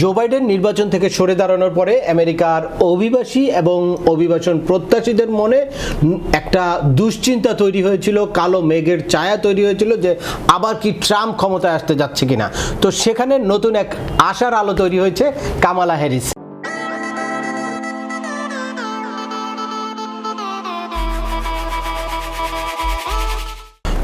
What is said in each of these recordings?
Joe Biden নির্বাচন থেকে সরে দাঁড়ানোর পরে আমেরিকার অভিবাসী এবং অভিবাসন প্রত্যাশীদের মনে একটা দুশ্চিন্তা তৈরি হয়েছিল, কালো মেঘের ছায়া তৈরি হয়েছিল যে আবার কি ট্রাম্প ক্ষমতায় আসতে যাচ্ছে কিনা। তো সেখানে নতুন এক আশার আলো তৈরি হয়েছে কামালা হ্যারিস।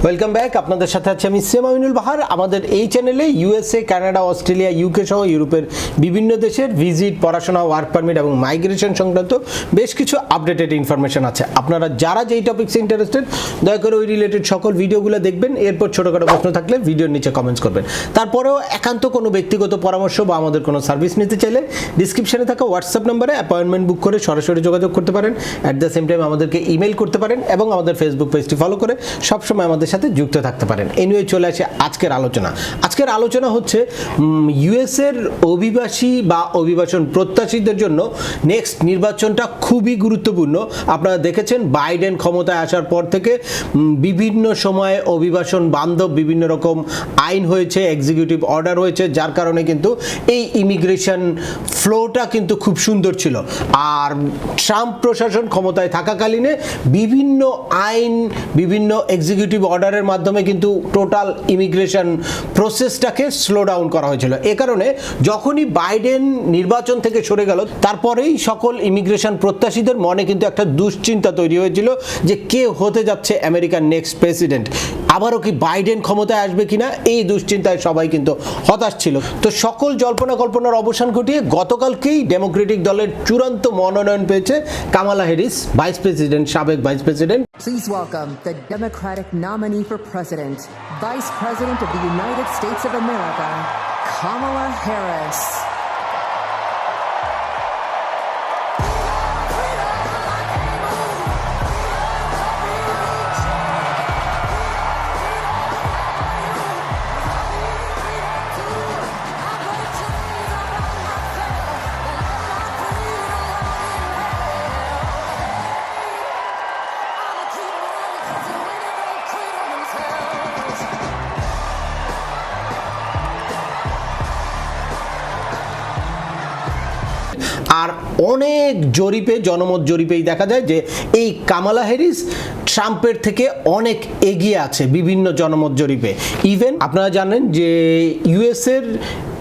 ওয়েলকাম ব্যাক আপনাদের সাথে আছে আমি সেম আমিনুল বাহার আমাদের এই চ্যানেলে ইউএসএ কানাডা অস্ট্রেলিয়া ইউকে সহ ইউরোপের বিভিন্ন দেশের ভিজিট পড়াশোনা ওয়ার্ক পারমিট এবং মাইগ্রেশন সংক্রান্ত বেশ কিছু আপডেটেড ইনফরমেশন আছে। আপনারা যারা যেই টপিক্সে ইন্টারেস্টেড দয়া করে ওই রিলেটেড সকল ভিডিওগুলো দেখবেন। এরপর ছোটোখাটো প্রশ্ন থাকলে ভিডিওর নিচে কমেন্টস করবেন। তারপরেও একান্ত কোনো ব্যক্তিগত পরামর্শ বা আমাদের কোনো সার্ভিস নিতে চাইলে ডিসক্রিপশনে থাকা হোয়াটসঅ্যাপ নম্বরে অ্যাপয়েন্টমেন্ট বুক করে সরাসরি যোগাযোগ করতে পারেন। অ্যাট দ্য সেম টাইম আমাদেরকে ইমেল করতে পারেন এবং আমাদের ফেসবুক পেজটি ফলো করে সবসময় আমাদের সাথে যুক্ত থাকতে পারেন। এনিওয়ে চলে আসে আজকের আলোচনা। আজকের আলোচনা হচ্ছে ইউএসের অভিবাসী বা অভিবাসন প্রত্যাশীদের জন্য নেক্সট নির্বাচনটা খুবই গুরুত্বপূর্ণ। আপনারা দেখেছেন, বাইডেন ক্ষমতায় আসার পর থেকে বিভিন্ন সময়ে অভিবাসন বান্ধব বিভিন্ন রকম আইন হয়েছে এক্সিকিউটিভ অর্ডার হয়েছে, যার কারণে কিন্তু এই ইমিগ্রেশন ফ্লোটা কিন্তু খুব সুন্দর ছিল। আর ট্রাম্প প্রশাসন ক্ষমতায় থাকাকালীনে বিভিন্ন আইন, বিভিন্ন এক্সিকিউটিভ অর্ডারের মাধ্যমে কিন্তু টোটাল ইমিগ্রেশন প্রসেসটাকে স্লো ডাউন করা হয়েছিল। এ কারণে যখনই বাইডেন নির্বাচন থেকে সরে গেল, তারপরেই সকল ইমিগ্রেশন প্রত্যাশীদের মনে কিন্তু একটা দুশ্চিন্তা তৈরি হয়েছিল যে কে হতে যাচ্ছে আমেরিকার নেক্সট প্রেসিডেন্ট। আবারও কি বাইডেন ক্ষমতায় আসবে কিনা এই দুশ্চিন্তায় সবাই কিন্তু হতাশ ছিল তো সকল জল্পনা কল্পনার অবসান ঘটিয়ে গতকালকেই ডেমোক্রেটিক দলের চূড়ান্ত মনোনয়ন পেয়েছে কামালা হ্যারিস ভাইস প্রেসিডেন্ট সাবেক vice president Please welcome the Democratic nominee for President, Vice President of the United States of America, Kamala Harris. আর অনেক জরিপে, জনমত জরিপেই দেখা যায় যে এই কামালা হ্যারিস ট্রাম্পের থেকে অনেক এগিয়ে আছে বিভিন্ন জনমত জরিপে। ইভেন আপনারা জানেন যে ইউএসের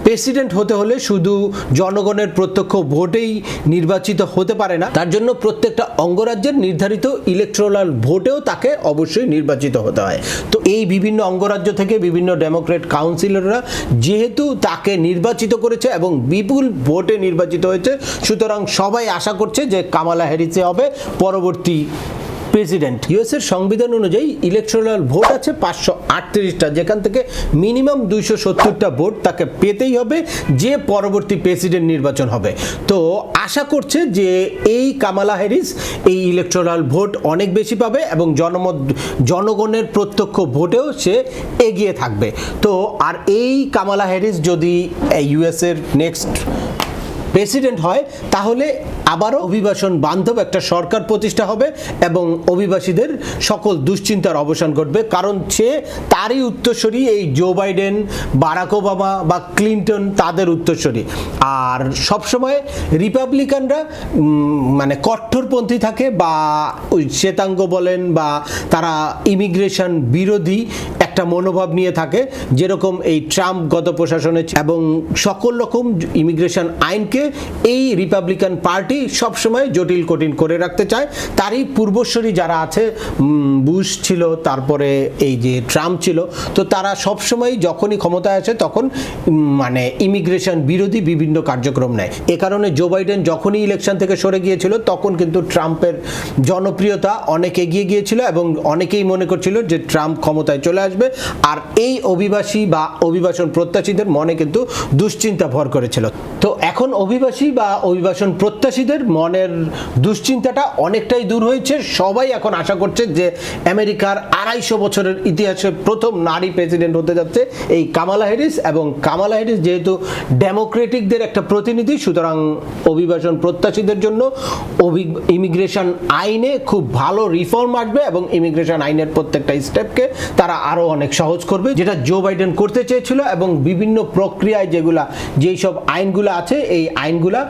প্রেসিডেন্ট হতে হলে শুধু জনগণের প্রত্যক্ষ ভোটেই নির্বাচিত হতে পারে না। তার জন্য প্রত্যেকটা অঙ্গরাজ্যের নির্ধারিত ইলেকট্রাল ভোটেও তাকে অবশ্যই নির্বাচিত হতে হয়। তো এই বিভিন্ন অঙ্গরাজ্য থেকে বিভিন্ন ডেমোক্রেট কাউন্সিলররা যেহেতু তাকে নির্বাচিত করেছে এবং বিপুল ভোটে নির্বাচিত হয়েছে, সুতরাং সবাই আশা করছে যে কামালা হ্যারিসে হবে। পরবর্তী প্রেসিডেন্ট ইউএসের সংবিধান অনুযায়ী ইলেকট্রাল ভোট আছে পাঁচশো আটত্রিশটা, যেখান থেকে মিনিমাম দুইশো সত্তরটা ভোট তাকে পেতেই হবে, যে পরবর্তী প্রেসিডেন্ট নির্বাচন হবে। তো আশা করছে যে এই কামালা হ্যারিস এই ইলেকট্রাল ভোট অনেক বেশি পাবে এবং জনমত, জনগণের প্রত্যক্ষ ভোটেও সে এগিয়ে থাকবে। তো আর এই কামালা হ্যারিস যদি ইউএসের নেক্সট প্রেসিডেন্ট হয়, তাহলে আবারও অভিবাসন বান্ধব একটা সরকার প্রতিষ্ঠা হবে এবং অভিবাসীদের সকল দুশ্চিন্তার অবসান ঘটবে। কারণ সে তারই উত্তরসূরি, এই জো বাইডেন বারাক ওবামা বা ক্লিন্টন তাদের উত্তরসূরি। আর সবসময় রিপাবলিকানরা মানে কট্টরপন্থী থাকে বা ওই শ্বেতাঙ্গ বলেন বা তারা ইমিগ্রেশন বিরোধী একটা মনোভাব নিয়ে থাকে, যেরকম এই ট্রাম্প গত প্রশাসনে এবং সকল রকম ইমিগ্রেশন আইনকে এই রিপাবলিকান পার্টি সবসময় জটিল কঠিন করে রাখতে চায়। তারই পূর্বশ্বরী যারা আছে বুশ ছিল, তারপরে এই যে ট্রাম্প ছিল, তো তারা সবসময় যখনই ক্ষমতায় আসে তখন মানে ইমিগ্রেশন বিরোধী বিভিন্ন কার্যক্রম নেয়। এ কারণে জো বাইডেন যখনই ইলেকশন থেকে সরে গিয়েছিল, তখন কিন্তু ট্রাম্পের জনপ্রিয়তা অনেক এগিয়ে গিয়েছিল এবং অনেকেই মনে করছিল যে ট্রাম্প ক্ষমতায় চলে আসবে আর এই অভিবাসী বা অভিবাসন প্রত্যাশীদের মনে কিন্তু দুশ্চিন্তা ভর করেছিল। তো এখন অভিবাসী বা অভিবাসন প্রত্যাশীদের মনের দুশ্চিন্তাটা অনেকটাই দূর হয়েছে। সবাই এখন আশা করছে যে আমেরিকার আড়াইশো বছরের ইতিহাসে প্রথম নারী প্রেসিডেন্ট হতে যাচ্ছে এই কামালা হ্যারিস এবং কামালা হ্যারিস যেহেতু ডেমোক্রেটিকদের একটা প্রতিনিধি, সুতরাং অভিবাসন প্রত্যাশীদের জন্য ইমিগ্রেশন আইনে খুব ভালো রিফর্ম আসবে এবং ইমিগ্রেশন আইনের প্রত্যেকটা স্টেপকে তারা আরও অনেক সহজ করবে। যেটা জো বাইডেন করতে চেয়েছিল এবং বিভিন্ন প্রক্রিয়ায় যেগুলা, যেই সব আইনগুলো আছে এই আইনগুলা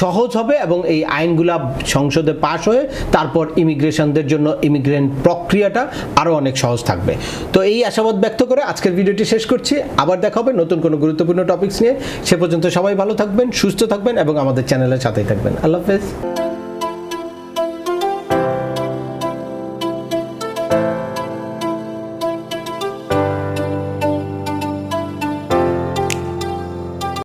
সহজ হবে এবং এই আইনগুলা সংসদে পাশ হয়ে তারপর ইমিগ্রেশনদের জন্য ইমিগ্রেন্ট প্রক্রিয়াটা আরও অনেক সহজ থাকবে। তো এই আশাবাদ ব্যক্ত করে আজকের ভিডিওটি শেষ করছি। আবার দেখা হবে নতুন কোনো গুরুত্বপূর্ণ টপিকস নিয়ে। সে পর্যন্ত সবাই ভালো থাকবেন, সুস্থ থাকবেন এবং আমাদের চ্যানেলের সাথেই থাকবেন। আল্লাহ হাফেজ।